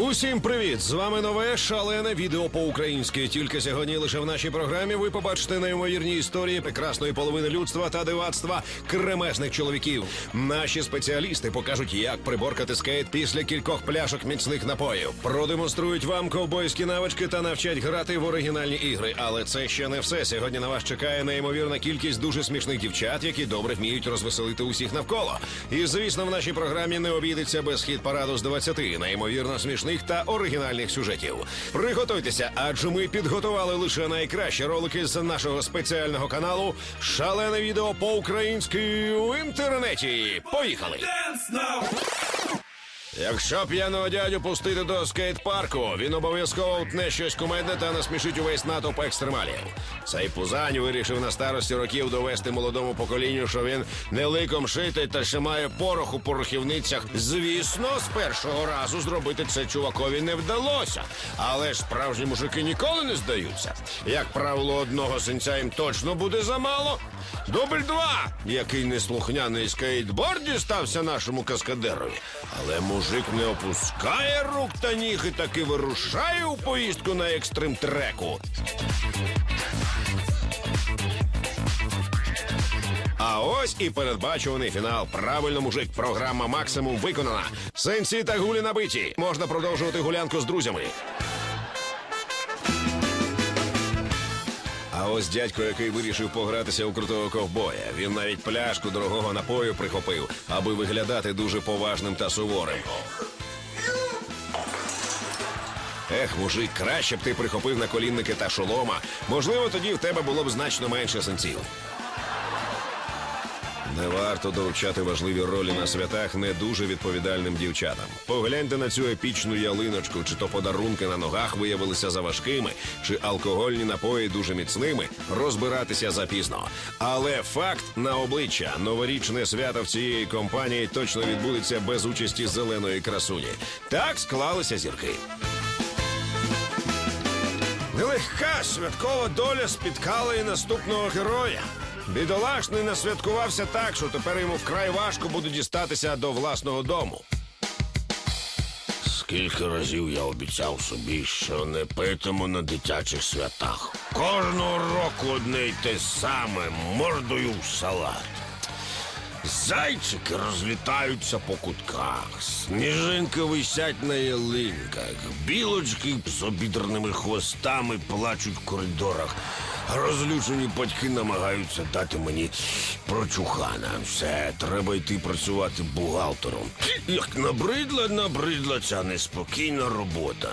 Усім привіт! З вами нове шалене відео по-українськи. Тільки сьогодні лише в нашій програмі ви побачите неймовірні історії прекрасної половини людства та дивацтва кремезних чоловіків. Наші спеціалісти покажуть, як приборкати скейт після кількох пляшок міцних напоїв. Продемонструють вам ковбойські навички та навчать грати в оригінальні ігри. Але це ще не все. Сьогодні на вас чекає неймовірна кількість дуже смішних дівчат, які добре вміють розвеселити усіх навколо. І звісно, в нашій програмі не обійдеться без хід параду з 20 неймовірно смішних та оригінальних сюжетів. Приготуйтеся, адже ми підготували лише найкращі ролики з нашого спеціального каналу Шалене відео по-українськи в інтернеті. Поїхали! Якщо п'яного дядю пустити до скейт-парку, він обов'язково утне щось кумедне та насмішить увесь натовп екстремалів. Цей пузань вирішив на старості років довести молодому поколінню, що він не ликом шитий та ще має порох у порохівницях. Звісно, з першого разу зробити це чувакові не вдалося. Але ж справжні мужики ніколи не здаються. Як правило, одного синця їм точно буде замало. Дубль два, який неслухняний скейтборд дістався нашому каскадерові. Але мужик не опускає рук та ніг і таки вирушає у поїздку на екстрим треку. А ось і передбачуваний фінал. Правильно, мужик, програма максимум виконана. Сенсі та гулі набиті. Можна продовжувати гулянку з друзями. Ось дядько, який вирішив погратися у крутого ковбоя. Він навіть пляшку дорогого напою прихопив, аби виглядати дуже поважним та суворим. Ех, мужик, краще б ти прихопив на колінники та шолома. Можливо, тоді в тебе було б значно менше синців. Не варто доручати важливі ролі на святах не дуже відповідальним дівчатам. Погляньте на цю епічну ялиночку, чи то подарунки на ногах виявилися заважкими, чи алкогольні напої дуже міцними. Розбиратися запізно. Але факт на обличчя новорічне свято в цієї компанії точно відбудеться без участі зеленої красуні. Так склалися зірки. Нелегка святкова доля спіткала і наступного героя. Бідолашний насвяткувався так, що тепер йому вкрай важко буде дістатися до власного дому. Скільки разів я обіцяв собі, що не питиму на дитячих святах. Кожного року одне й те саме мордою в салат. Зайчики розлітаються по кутках, сніжинки висять на ялинках, білочки з обідраними хвостами плачуть в коридорах. Розлючені батьки намагаються дати мені прочухана. Все, треба йти працювати бухгалтером. Як набридла, набридла ця неспокійна робота.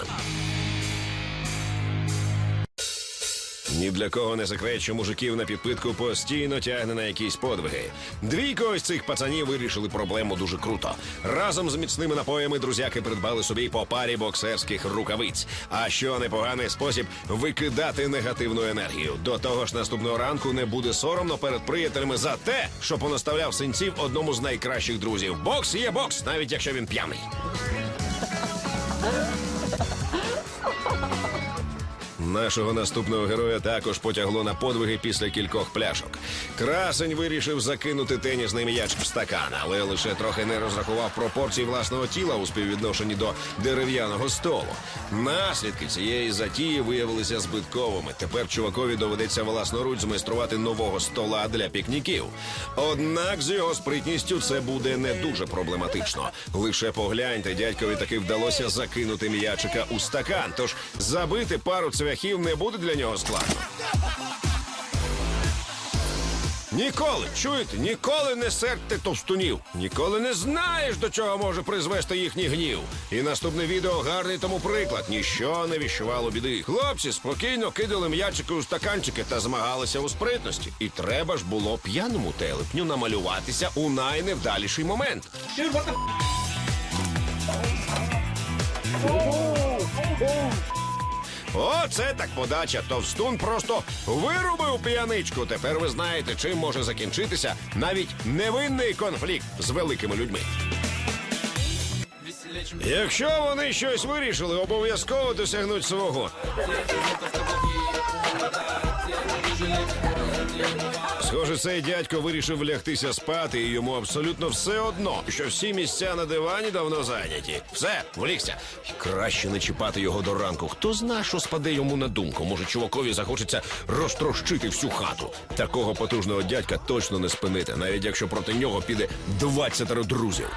Ні для кого не секрет, що мужиків на підпитку постійно тягне на якісь подвиги. Двійко ось цих пацанів вирішили проблему дуже круто. Разом з міцними напоями друзяки придбали собі по парі боксерських рукавиць. А що непоганий спосіб викидати негативну енергію. До того ж, наступного ранку не буде соромно перед приятелями за те, що понаставляв синців одному з найкращих друзів. Бокс є бокс, навіть якщо він п'яний. Нашого наступного героя також потягло на подвиги після кількох пляшок. Красень вирішив закинути тенісний м'яч в стакан, але лише трохи не розрахував пропорції власного тіла у співвідношенні до дерев'яного столу. Наслідки цієї затії виявилися збитковими. Тепер чувакові доведеться власноруч змайструвати нового стола для пікніків. Однак з його спритністю це буде не дуже проблематично. Лише погляньте, дядькові таки вдалося закинути м'ячика у стакан. Тож забити пару цвяхів не буде для нього складно. Ніколи, чуєте, ніколи не сердьте товстунів. Ніколи не знаєш, до чого може призвести їхній гнів. І наступне відео гарний тому приклад. Ніщо не віщувало біди. Хлопці спокійно кидали м'ячики у стаканчики та змагалися у спритності. І треба ж було п'яному телепню намалюватися у найневдаліший момент. Оце так подача. Товстун просто вирубив п'яничку. Тепер ви знаєте, чим може закінчитися навіть невинний конфлікт з великими людьми. Якщо вони щось вирішили, обов'язково досягнуть свого. Схоже, цей дядько вирішив лягтися спати, і йому абсолютно все одно, що всі місця на дивані давно зайняті. Все, влігся. Краще не чіпати його до ранку. Хто зна, що спаде йому на думку. Може, чувакові захочеться розтрощити всю хату. Такого потужного дядька точно не спинити, навіть якщо проти нього піде 20 друзів.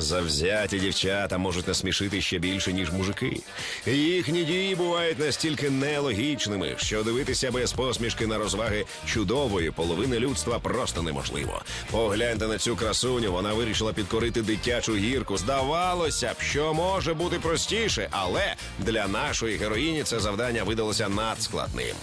Завзяті дівчата можуть насмішити ще більше, ніж мужики. Їхні дії бувають настільки нелогічними, що дивитися без посмішки на розваги чудової половини людства просто неможливо. Погляньте на цю красуню, вона вирішила підкорити дитячу гірку. Здавалося б, що може бути простіше, але для нашої героїні це завдання видалося надскладним.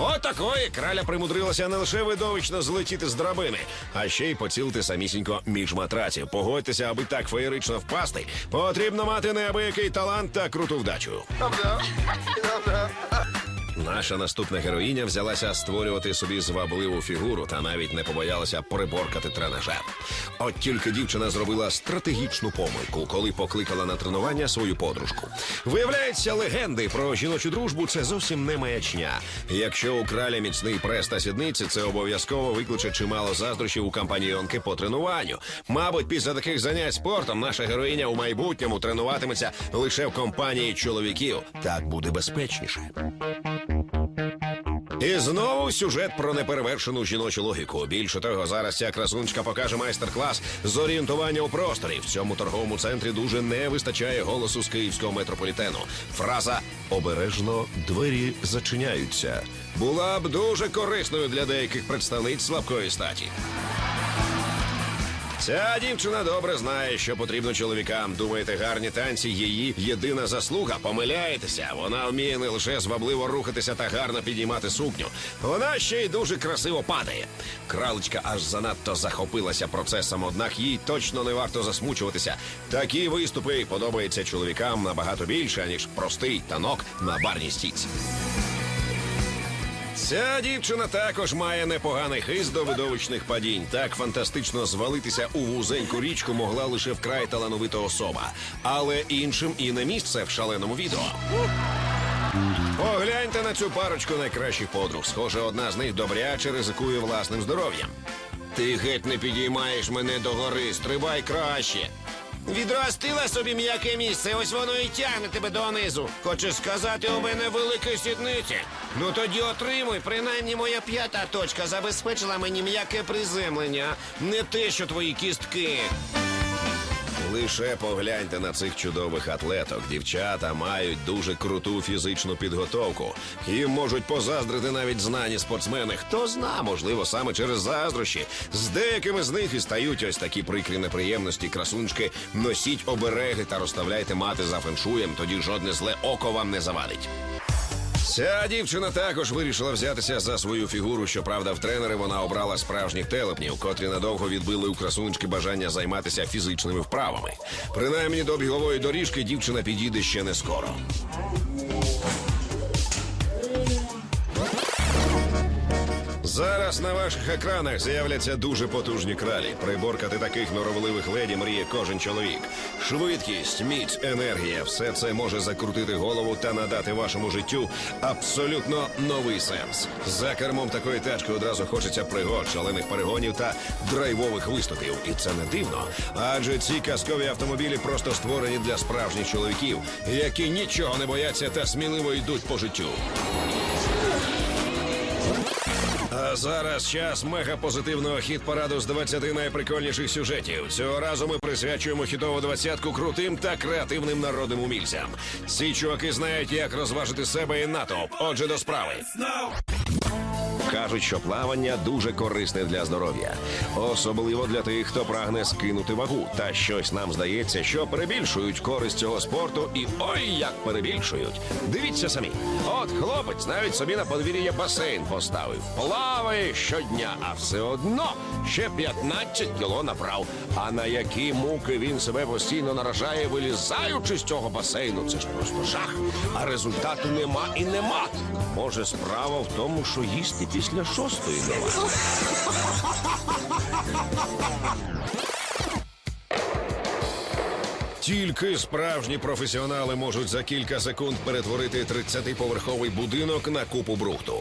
Отакої краля примудрилася не лише видовищно злетіти з драбини, а ще й поцілити самісінько між матраців. Погодьтеся, аби так феєрично впасти, потрібно мати неабиякий талант та круту вдачу. Наша наступна героїня взялася створювати собі звабливу фігуру та навіть не побоялася приборкати тренажер. От тільки дівчина зробила стратегічну помилку, коли покликала на тренування свою подружку. Виявляється, легенди про жіночу дружбу це зовсім не маячня. Якщо у міцний прес та сідниці, це обов'язково викличе чимало заздрощів у компаньйонки по тренуванню. Мабуть, після таких занять спортом наша героїня у майбутньому тренуватиметься лише в компанії чоловіків. Так буде безпечніше. І знову сюжет про неперевершену жіночу логіку. Більше того, зараз ця красунчка покаже майстер-клас з орієнтування у просторі. В цьому торговому центрі дуже не вистачає голосу з київського метрополітену. Фраза обережно двері зачиняються була б дуже корисною для деяких представниць слабкої статі. Ця дівчина добре знає, що потрібно чоловікам. Думаєте, гарні танці її єдина заслуга. Помиляєтеся. Вона вміє не лише звабливо рухатися та гарно підіймати сукню. Вона ще й дуже красиво падає. Кралечка аж занадто захопилася процесом, однак їй точно не варто засмучуватися. Такі виступи подобаються чоловікам набагато більше, ніж простий танок на барній стійці. Ця дівчина також має непоганий хист до видовищних падінь. Так фантастично звалитися у вузеньку річку могла лише вкрай талановита особа. Але іншим і не місце в шаленому відео. Погляньте на цю парочку найкращих подруг. Схоже, одна з них добряче ризикує власним здоров'ям. Ти геть не підіймаєш мене догори, стрибай краще. Відростила собі м'яке місце, ось воно і тягне тебе донизу. Хочеш сказати, у мене великі сідниці? Ну тоді отримуй, принаймні моя п'ята точка забезпечила мені м'яке приземлення, не те, що твої кістки. Лише погляньте на цих чудових атлеток. Дівчата мають дуже круту фізичну підготовку. Їм можуть позаздрити навіть знані спортсмени. Хто зна, можливо, саме через заздрощі. З деякими з них і стають ось такі прикрі неприємності. Красунчки, носіть обереги та розставляйте мати за феншуєм, тоді жодне зле око вам не завадить. Ця дівчина також вирішила взятися за свою фігуру. Щоправда, в тренери вона обрала справжніх телепнів, котрі надовго відбили у красунечки бажання займатися фізичними вправами. Принаймні до бігової доріжки дівчина підійде ще не скоро. Зараз на ваших екранах з'являться дуже потужні кралі. Приборкати таких норовливих леді мріє кожен чоловік. Швидкість, міць, енергія все це може закрутити голову та надати вашому життю абсолютно новий сенс. За кермом такої тачки одразу хочеться пригод, шалених перегонів та драйвових виступів. І це не дивно. Адже ці казкові автомобілі просто створені для справжніх чоловіків, які нічого не бояться та сміливо йдуть по життю. А зараз час мегапозитивного хіт-параду з 20 найприкольніших сюжетів. Цього разу ми присвячуємо хітову двадцятку крутим та креативним народним умільцям. Ці чуваки знають, як розважити себе і натовп. Отже, до справи. Кажуть, що плавання дуже корисне для здоров'я, особливо для тих, хто прагне скинути вагу. Та щось нам здається, що перебільшують користь цього спорту, і ой, як перебільшують. Дивіться самі. От хлопець навіть собі на подвір'я басейн поставив. Плаває щодня, а все одно ще 15 кіло набрав. А на які муки він себе постійно наражає, вилізаючи з цього басейну. Це ж просто жах. А результату нема і нема. Може, справа в тому, що їсти після шостої не. Тільки справжні професіонали можуть за кілька секунд перетворити 30-поверховий будинок на купу брухту.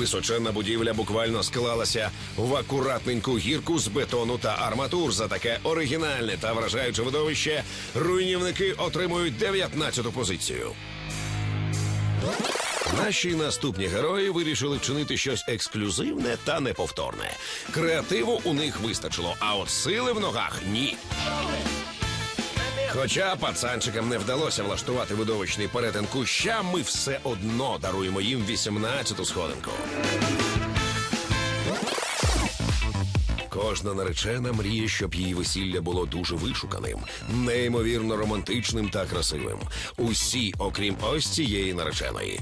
Височенна будівля буквально склалася в акуратненьку гірку з бетону та арматур. За таке оригінальне та вражаюче видовище руйнівники отримують 19-ту позицію. Наші наступні герої вирішили вчинити щось ексклюзивне та неповторне. Креативу у них вистачило, а от сили в ногах ні. Хоча пацанчикам не вдалося влаштувати видовищний перетин куща, ми все одно даруємо їм 18-ту сходинку. Кожна наречена мріє, щоб її весілля було дуже вишуканим, неймовірно романтичним та красивим. Усі, окрім ось цієї нареченої.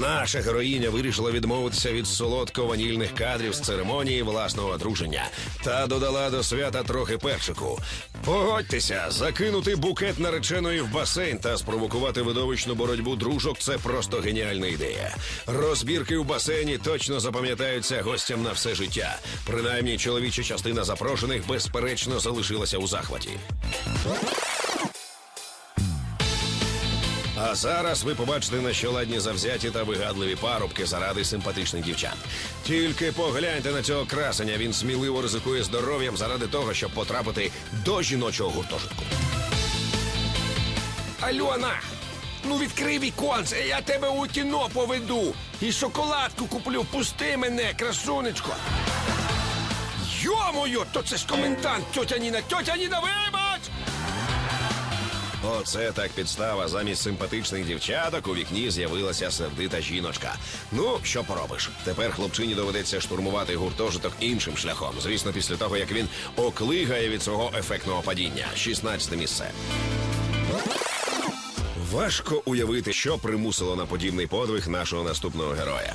Наша героїня вирішила відмовитися від солодко-ванільних кадрів з церемонії власного одруження та додала до свята трохи перчику. Погодьтеся, закинути букет нареченої в басейн та спровокувати видовищну боротьбу дружок це просто геніальна ідея. Розбірки в басейні точно запам'ятаються гостям на все життя. Принаймні, чоловіча частина запрошених безперечно залишилася у захваті. А зараз ви побачите на що ладні завзяті та вигадливі парубки заради симпатичних дівчат. Тільки погляньте на цього красення. Він сміливо ризикує здоров'ям заради того, щоб потрапити до жіночого гуртожитку. Альона, ну відкрий віконце, я тебе у кіно поведу. І шоколадку куплю. Пусти мене, красунечко. Йо-моє, то це ж комендант, тьотя Ніна, тьотя Ніна, вибач! Оце так підстава. Замість симпатичних дівчаток у вікні з'явилася сердита жіночка. Ну, що поробиш? Тепер хлопчині доведеться штурмувати гуртожиток іншим шляхом. Звісно, після того як він оклигає від свого ефектного падіння. 16 місце. Важко уявити, що примусило на подібний подвиг нашого наступного героя.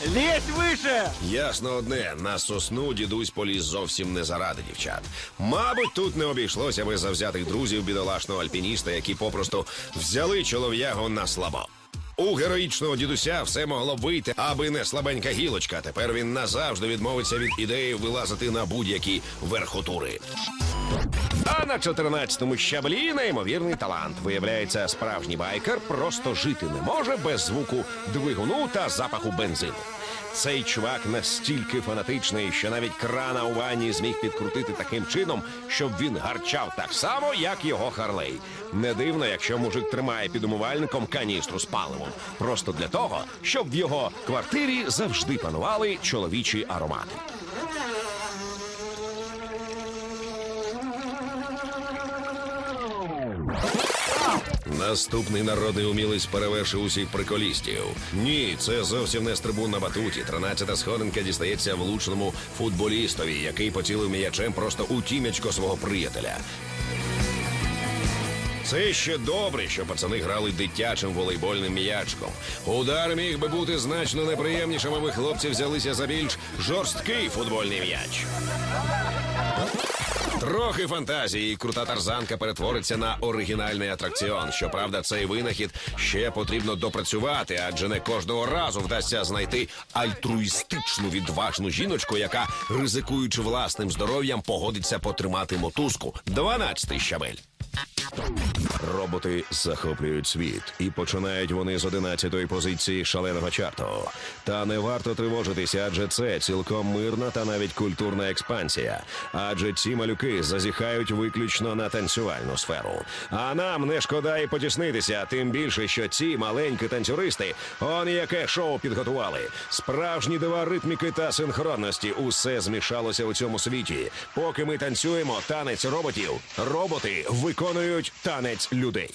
Лезь выше! Ясно одне, на сосну дідусь поліз зовсім не заради дівчат. Мабуть, тут не обійшлося без завзятих друзів бідолашного альпініста, які попросту взяли чолов'ягу на слабо. У героїчного дідуся все могло вийти, аби не слабенька гілочка. Тепер він назавжди відмовиться від ідеї вилазити на будь-які верхотури. А на 14-му щаблі неймовірний талант. Виявляється, справжній байкер просто жити не може без звуку двигуну та запаху бензину. Цей чувак настільки фанатичний, що навіть крана у ванні зміг підкрутити таким чином, щоб він гарчав так само, як його Харлей. Не дивно, якщо мужик тримає під умивальником каністру з паливом. Просто для того, щоб в його квартирі завжди панували чоловічі аромати. Наступний народний умілець перевершив усіх приколістів. Ні, це зовсім не стрибун на батуті. Тринадцята сходинка дістається влучному футболістові, який поцілив м'ячем просто у тім'ячко свого приятеля. Це ще добре, що пацани грали дитячим волейбольним м'ячком. Удар міг би бути значно неприємнішим, аби хлопці взялися за більш жорсткий футбольний м'яч. Трохи фантазії, і крута тарзанка перетвориться на оригінальний атракціон. Щоправда, цей винахід ще потрібно допрацювати, адже не кожного разу вдасться знайти альтруїстичну відважну жіночку, яка, ризикуючи власним здоров'ям, погодиться потримати мотузку. 12 щабель. Роботи захоплюють світ, і починають вони з 11-ї позиції шаленого чарту. Та не варто тривожитися, адже це цілком мирна та навіть культурна експансія. Адже ці малюки зазіхають виключно на танцювальну сферу. А нам не шкода і потіснитися, тим більше, що ці маленькі танцюристи, он яке шоу підготували. Справжні дива ритміки та синхронності. Усе змішалося у цьому світі. Поки ми танцюємо танець роботів, роботи виконують танець людей.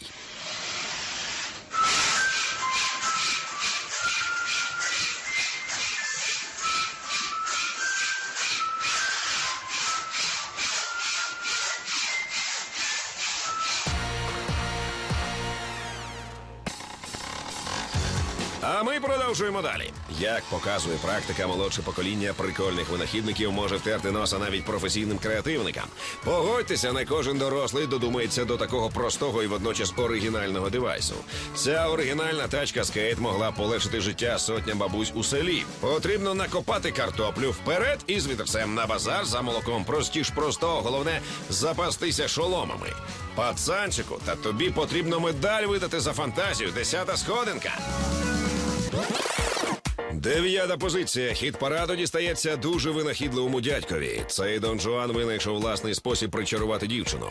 Продовжуємо далі. Як показує практика, молодше покоління прикольних винахідників може втерти носа навіть професійним креативникам. Погодьтеся, не кожен дорослий додумається до такого простого і водночас оригінального девайсу. Ця оригінальна тачка скейт могла полегшити життя сотням бабусь у селі. Потрібно накопати картоплю вперед і з вітерцем на базар за молоком. Простіш простого, головне запастися шоломами. Пацанчику, та тобі потрібно медаль видати за фантазію. Десята сходинка. Дев'ята позиція. Хіт параду дістається дуже винахідливому дядькові. Цей Дон Жуан винайшов власний спосіб причарувати дівчину.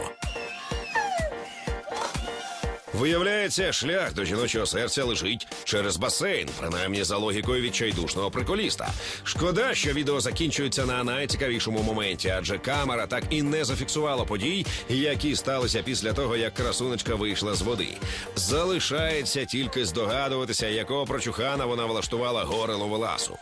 Виявляється, шлях до жіночого серця лежить через басейн, принаймні за логікою відчайдушного приколіста. Шкода, що відео закінчується на найцікавішому моменті, адже камера так і не зафіксувала подій, які сталися після того, як красунечка вийшла з води. Залишається тільки здогадуватися, якого прочухана вона влаштувала горе ловеласу.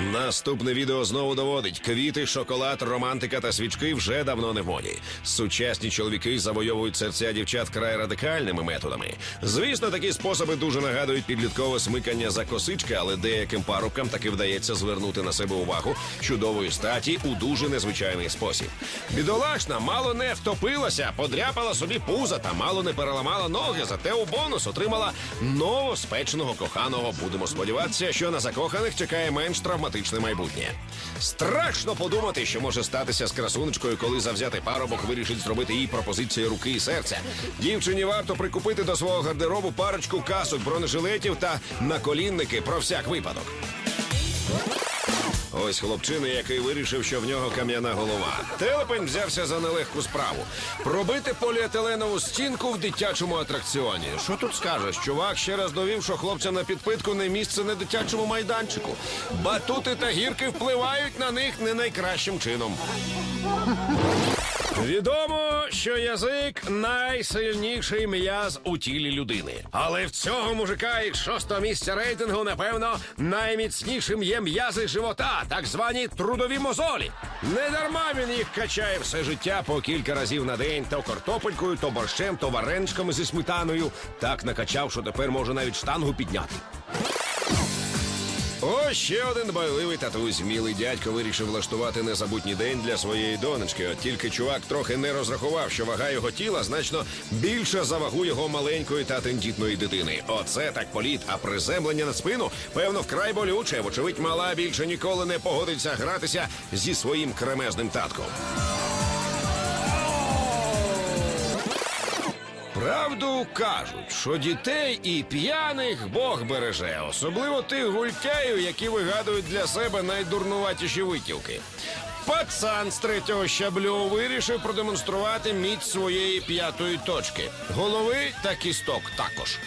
Наступне відео знову доводить: квіти, шоколад, романтика та свічки вже давно не в моді. Сучасні чоловіки завойовують серця дівчат край радикальними методами. Звісно, такі способи дуже нагадують підліткове смикання за косички, але деяким парубкам таки вдається звернути на себе увагу чудової статі у дуже незвичайний спосіб. Бідолашна мало не втопилася, подряпала собі пуза та мало не переламала ноги, зате у бонус отримала новоспеченого коханого. Будемо сподіватися, що на закоханих чекає менш травматичне майбутнє. Страшно подумати, що може статися з красунечкою, коли завзятий парубок вирішить зробити їй пропозицію руки і серця. Дівчині варто прикупити до свого гардеробу парочку касок, бронежилетів та наколінники про всяк випадок. Ось хлопчина, який вирішив, що в нього кам'яна голова. Телепень взявся за нелегку справу. Пробити поліетиленову стінку в дитячому атракціоні. Що тут скажеш? Чувак ще раз довів, що хлопцям на підпитку не місце на дитячому майданчику. Батути та гірки впливають на них не найкращим чином. Відомо, що язик найсильніший м'яз у тілі людини. Але в цього мужика із шостого місця рейтингу, напевно, найміцнішим є м'язи живота, так звані трудові мозолі. Не дарма він їх качає все життя по кілька разів на день, то картопелькою, то борщем, то вареничками зі сметаною. Так накачав, що тепер може навіть штангу підняти. Ось ще один дбайливий татусь. Мілий дядько вирішив влаштувати незабутній день для своєї донечки. От тільки чувак трохи не розрахував, що вага його тіла значно більша за вагу його маленької та тендітної дитини. Оце так політ, а приземлення на спину, певно, вкрай болюче. Вочевидь, мала більше ніколи не погодиться гратися зі своїм кремезним татком. Правду кажуть, що дітей і п'яних Бог береже, особливо тих гультяїв, які вигадують для себе найдурнуватіші витівки. Пацан з третього щаблю вирішив продемонструвати міць своєї п'ятої точки. Голови та кісток також.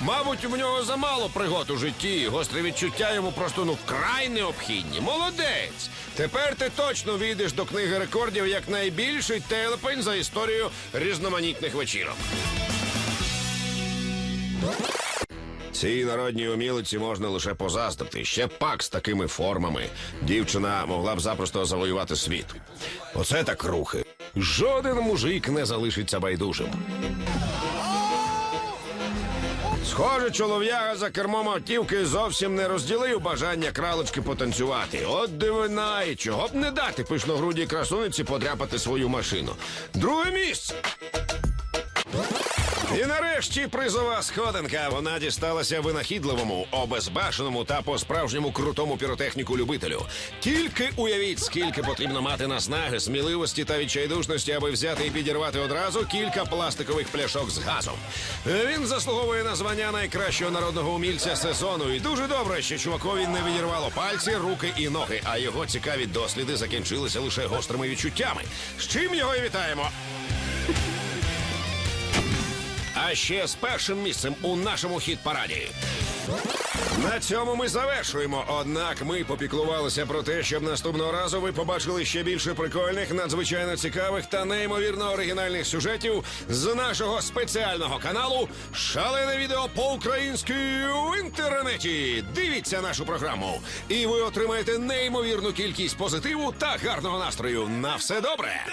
Мабуть, у нього замало пригод у житті. і Гострі відчуття йому просто ну вкрай необхідні. Молодець! Тепер ти точно війдеш до книги рекордів як найбільший телепень за історію різноманітних вечірок. Цій народній умілиці можна лише позаздрити. Ще пак з такими формами. Дівчина могла б запросто завоювати світ. Оце так рухи. Жоден мужик не залишиться байдужим. Схоже, чолов'яга за кермом автівки зовсім не розділив бажання кралочки потанцювати. От дивина, і чого б не дати пишногрудій красуниці подряпати свою машину. Друге місце. І нарешті призова сходинка. Вона дісталася винахідливому, обезбашеному та по-справжньому крутому піротехніку любителю. Тільки уявіть, скільки потрібно мати наснаги, сміливості та відчайдушності, аби взяти і підірвати одразу кілька пластикових пляшок з газом. Він заслуговує на звання найкращого народного умільця сезону. І дуже добре, що чувакові не відірвало пальці, руки і ноги. А його цікаві досліди закінчилися лише гострими відчуттями. З чим його і вітаємо. А ще з першим місцем у нашому хіт-параді. На цьому ми завершуємо. Однак ми попіклувалися про те, щоб наступного разу ви побачили ще більше прикольних, надзвичайно цікавих та неймовірно оригінальних сюжетів з нашого спеціального каналу Шалене відео по-українськи в інтернеті. Дивіться нашу програму, і ви отримаєте неймовірну кількість позитиву та гарного настрою. На все добре!